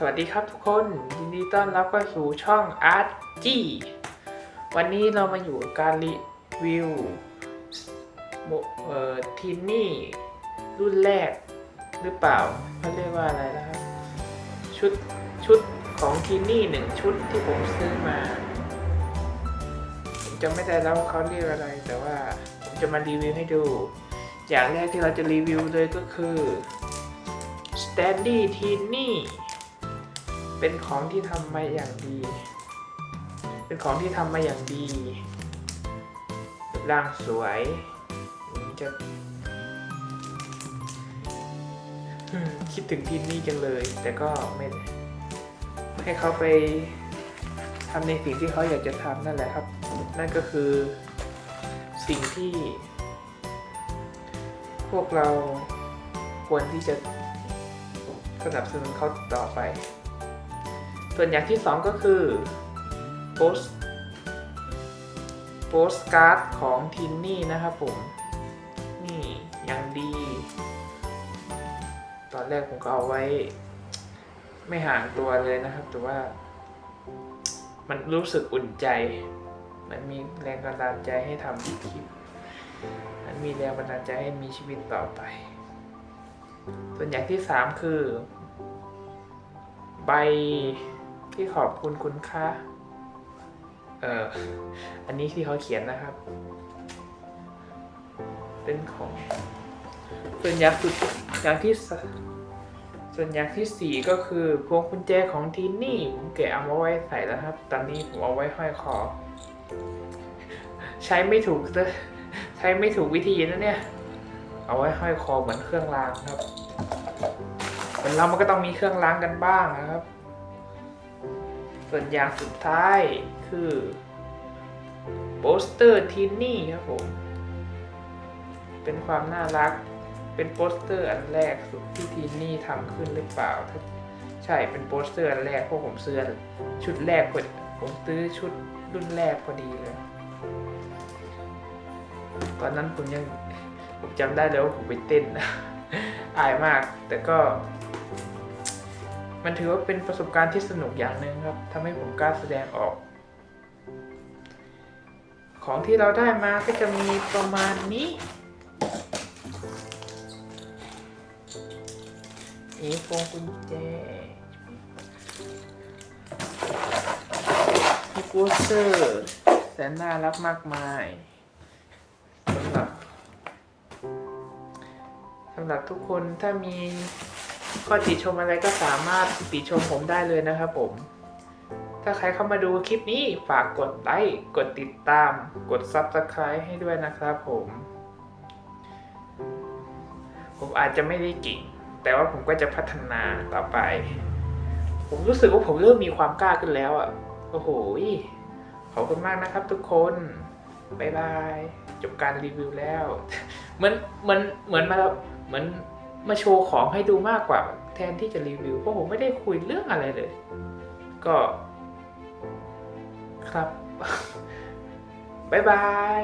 สวัสดีครับทุกคนยินดีต้อนรับเข้าสู่ช่อง Art G วันนี้เรามาอยู่กับการรีวิวโมเอ่อทีนี่รุ่นแรกหรือเปล่าเขาเรียกว่าอะไรนะครับ ชุดชุดของทีนี่หนึ่งชุดที่ผมซื้อมาผมจะไม่ได้แล้วาเขาเรียกอะไร แต่ว่าผมจะมารีวิวให้ดู อย่างแรกที่เราจะรีวิวเลยก็คือ Standy t i n n y เป็นของที่ทำมาอย่างดี เป็นของที่ทำมาอย่างดีร่างสวยจะคิดถึงทินนี่จังเลย แต่ก็ไม่ให้เขาไปทำในสิ่งที่เขาอยากจะทำนั่นแหละครับ นั่นก็คือสิ่งที่ พวกเราควรที่จะสนับสนุนเขาต่อไป ส่วนอย่างที่สองก็คือโปสโปสการ์ดของทินนี่นะครับผม นี่ย่างดี ตอนแรกผมก็เอาไว้ ไม่ห่างตัวเลยนะครับ แต่ว่า มันรู้สึกอุ่นใจ มันมีแรงบันดาลใจให้ทำคลิป มันมีแรงบันดาลใจให้มีชีวิตต่อไป ส่วนอย่างที่สามคือ ใบ ที่ขอบคุณคุณค่าเออ อันนี้ที่เขาเขียนนะครับ เป็นของ ส่วนอย่างสุดอย่างที่ส่วนอย่างที่สี่ก็คือพวงกุญแจของทีนี่ผมแกะเอามาไว้ใส่แล้วครับ ตอนนี้ผมเอาไว้ห้อยคอ ใช้ไม่ถูกเลยใช้ไม่ถูกวิธีนะเนี่ย เอาไว้ห้อยคอเหมือนเครื่องรางครับคนเรามันก็ต้องมีเครื่องล้างกันบ้างนะครับ ส่วนอย่างสุดท้ายคือโปสเตอร์ทินนี่ครับผม เป็นความน่ารัก เป็นโปสเตอร์อันแรกสุดที่ทินนี่ทำขึ้นหรือเปล่าถ้าใช่เป็นโปสเตอร์อันแรกเพราะผมซื้อชุดแรกพอผมซื้อชุดรุ่นแรกพอดีเลย ตอนนั้นผมยังผมจำได้เลยว่าผมไปเต้นอายมาก แต่ก็ มันถือว่าเป็นประสบการณ์ที่สนุกอย่างหนึ่งครับทำให้ผมกล้าแสดงออก ของที่เราได้มาก็จะมีประมาณนี้นี่พวงกุญแจมีโปสเตอร์แสนน่ารักมากมายสำหรับสำหรับทุกคนถ้ามี ข้อติชมอะไรก็สามารถติชมผมได้เลยนะครับผม ถ้าใครเข้ามาดูคลิปนี้ฝากกดไลค์กดติดตาม กด Subscribe ให้ด้วยนะครับผม ผมอาจจะไม่ได้เก่ง แต่ว่าผมก็จะพัฒนาต่อไป ผมรู้สึกว่าผมเริ่มมีความกล้าขึ้นแล้วอะ่ะ โอ้โห ขอบคุณมากนะครับทุกคนบายบาย จบการรีวิวแล้ว เหมือนเหมือนเหมือนมาเหมือน มาโชว์ของให้ดูมากกว่า แทนที่จะรีวิวเพราะผมไม่ได้คุยเรื่องอะไรเลย ก็ ครับ บ๊ายบาย